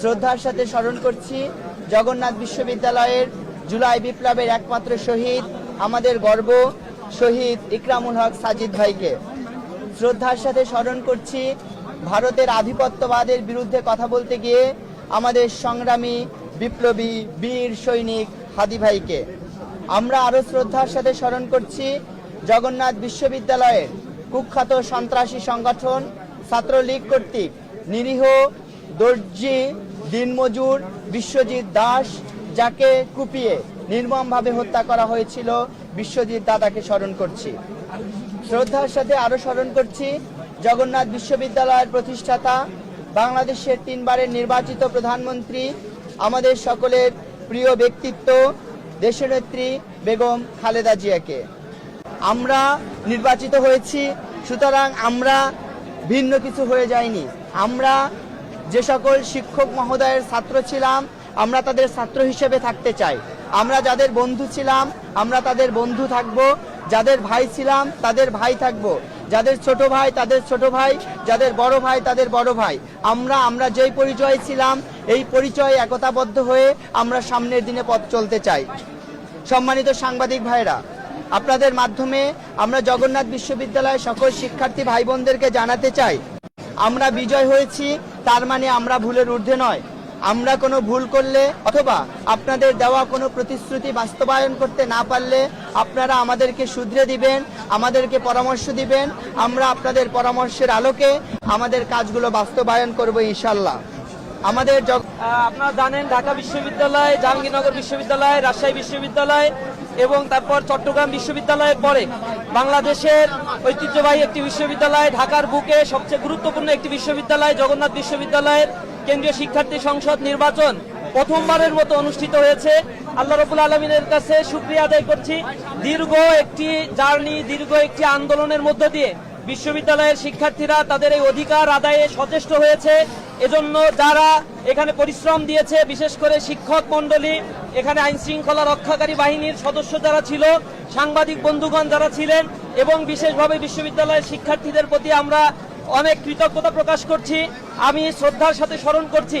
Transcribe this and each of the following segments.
শ্রদ্ধার সাথে স্মরণ করছি, জগন্নাথ বিশ্ববিদ্যালয়ের জুলাই বিপ্লবের একমাত্র শহীদ, আমাদের গর্ব, শহীদ ইকরামুল হক সাজিদ ভাইকে। শ্রদ্ধার সাথে স্মরণ করছি, ভারতের আধিপত্যবাদের বিরুদ্ধে কথা বলতে গিয়ে আমাদের সংগ্রামী বিপ্লবী বীর সৈনিক হাদি ভাইকে। আমরা আরও শ্রদ্ধার সাথে স্মরণ করছি, জগন্নাথ বিশ্ববিদ্যালয়ের কুখ্যাত সন্ত্রাসী সংগঠন ছাত্রলীগ কর্তৃক নিরীহ দর্জি দিনমজুর বিশ্বজিৎ দাস যাকে কুপিয়ে নির্মমভাবে হত্যা করা হয়েছিল, বিশ্বজিৎ দাদাকে স্মরণ করছি। শ্রদ্ধার সাথে আরও স্মরণ করছি, জগন্নাথ বিশ্ববিদ্যালয়ের প্রতিষ্ঠাতা, বাংলাদেশের তিনবারের নির্বাচিত প্রধানমন্ত্রী, আমাদের সকলের প্রিয় ব্যক্তিত্ব, দেশনেত্রী বেগম খালেদা জিয়াকে। আমরা নির্বাচিত হয়েছি, সুতরাং আমরা ভিন্ন কিছু হয়ে যায়নি আমরা যে সকল শিক্ষক মহোদয়ের ছাত্র ছিলাম, আমরা তাদের ছাত্র হিসেবে থাকতে চাই। আমরা যাদের বন্ধু ছিলাম, আমরা তাদের বন্ধু থাকব। যাদের ভাই ছিলাম, তাদের ভাই থাকব। যাদের ছোট ভাই, তাদের ছোট ভাই। যাদের বড় ভাই, তাদের বড় ভাই। আমরা আমরা যেই পরিচয় ছিলাম, এই পরিচয় একতাবদ্ধ হয়ে আমরা সামনের দিনে পথ চলতে চাই। সম্মানিত সাংবাদিক ভাইরা আপনাদের মাধ্যমে আমরা জগন্নাথ বিশ্ববিদ্যালয়ের সকল শিক্ষার্থী ভাই বোনদেরকে জানাতে চাই আমরা বিজয় হয়েছি, তার মানে আমরা ভুলের ঊর্ধ্বে নয়। আমরা কোনো ভুল করলে অথবা আপনাদের দেওয়া কোনো প্রতিশ্রুতি বাস্তবায়ন করতে না পারলে আপনারা আমাদেরকে শুধরে দিবেন, আমাদেরকে পরামর্শ দিবেন। আমরা আপনাদের পরামর্শের আলোকে আমাদের কাজগুলো বাস্তবায়ন করব ইনশাল্লাহ আমাদের আপনারা জানেন ঢাকা বিশ্ববিদ্যালয়, জাহাঙ্গীরনগর বিশ্ববিদ্যালয়, রাজশাহী বিশ্ববিদ্যালয় এবং তারপর চট্টগ্রাম বিশ্ববিদ্যালয়ের পরে বাংলাদেশের ঐতিহ্যবাহী একটি বিশ্ববিদ্যালয়, ঢাকার বুকে সবচেয়ে গুরুত্বপূর্ণ একটি বিশ্ববিদ্যালয়, জগন্নাথ বিশ্ববিদ্যালয়ের কেন্দ্রীয় শিক্ষার্থী সংসদ নির্বাচন প্রথমবারের মতো অনুষ্ঠিত হয়েছে। আল্লাহ রবুল আলমিনের কাছে সুক্রিয়া আদায় করছি। দীর্ঘ একটি জার্নি, দীর্ঘ একটি আন্দোলনের মধ্য দিয়ে বিশ্ববিদ্যালয়ের শিক্ষার্থীরা তাদের এই অধিকার আদায়ে সচেষ্ট হয়েছে। এজন্য যারা এখানে পরিশ্রম দিয়েছে, বিশেষ করে শিক্ষক মণ্ডলী, এখানে আইন শৃঙ্খলা রক্ষাকারী বাহিনীর সদস্য যারা ছিল, সাংবাদিক বন্ধুগণ যারা ছিলেন, এবং বিশেষভাবে বিশ্ববিদ্যালয়ের শিক্ষার্থীদের প্রতি আমরা অনেক কৃতজ্ঞতা প্রকাশ করছি। আমি শ্রদ্ধার সাথে স্মরণ করছি,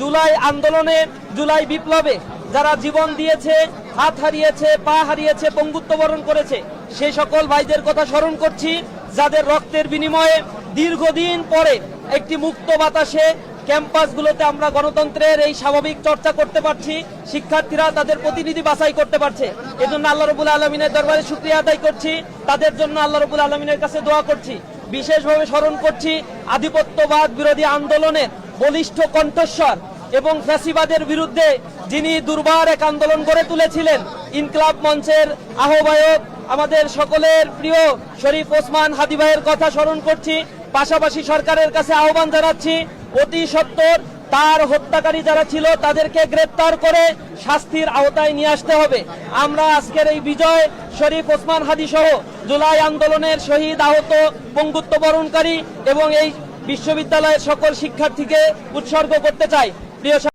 জুলাই আন্দোলনে, জুলাই বিপ্লবে যারা জীবন দিয়েছে, হাত হারিয়েছে, পা হারিয়েছে, পঙ্গুত্ব বরণ করেছে সেই সকল ভাইদের কথা স্মরণ করছি। যাদের রক্তের বিনিময়ে দীর্ঘদিন পরে একটি মুক্ত বাতাসে ক্যাম্পাসগুলোতে আমরা গণতন্ত্রের এই স্বাভাবিক চর্চা করতে পারছি, শিক্ষার্থীরা তাদের প্রতিনিধি বাছাই করতে পারছে। এজন্য আল্লাহ রবুল আলমিনের দরবারে শুক্রিয়া আদায় করছি, তাদের জন্য আল্লাহ রবুল আলমিনের কাছে দোয়া করছি। বিশেষভাবে স্মরণ করছি আধিপত্যবাদ বিরোধী আন্দোলনের বলিষ্ঠ কণ্ঠস্বর এবং ফ্যাসিবাদের বিরুদ্ধে যিনি দুর্বার এক আন্দোলন গড়ে তুলেছিলেন, ইনকলাব মঞ্চের আহ্বায়ক আমাদের সকলের প্রিয় শরীফ ওসমান হাদি ভাইয়ের কথা স্মরণ করছি। পাশাপাশি সরকারের কাছে আহ্বান জানাচ্ছি, অতি সত্বর তার হত্যাকারী যারা ছিল তাদেরকে গ্রেপ্তার করে শাস্তির আওতায় নিয়ে আসতে হবে। আমরা আজকের এই বিজয় শরীফ ওসমান হাদি সহ জুলাই আন্দোলনের শহীদ আহত পঙ্গুত্ব বরণকারী এবং এই বিশ্ববিদ্যালয়ের সকল শিক্ষার্থীকে উৎসর্গ করতে চাই। প্রিয়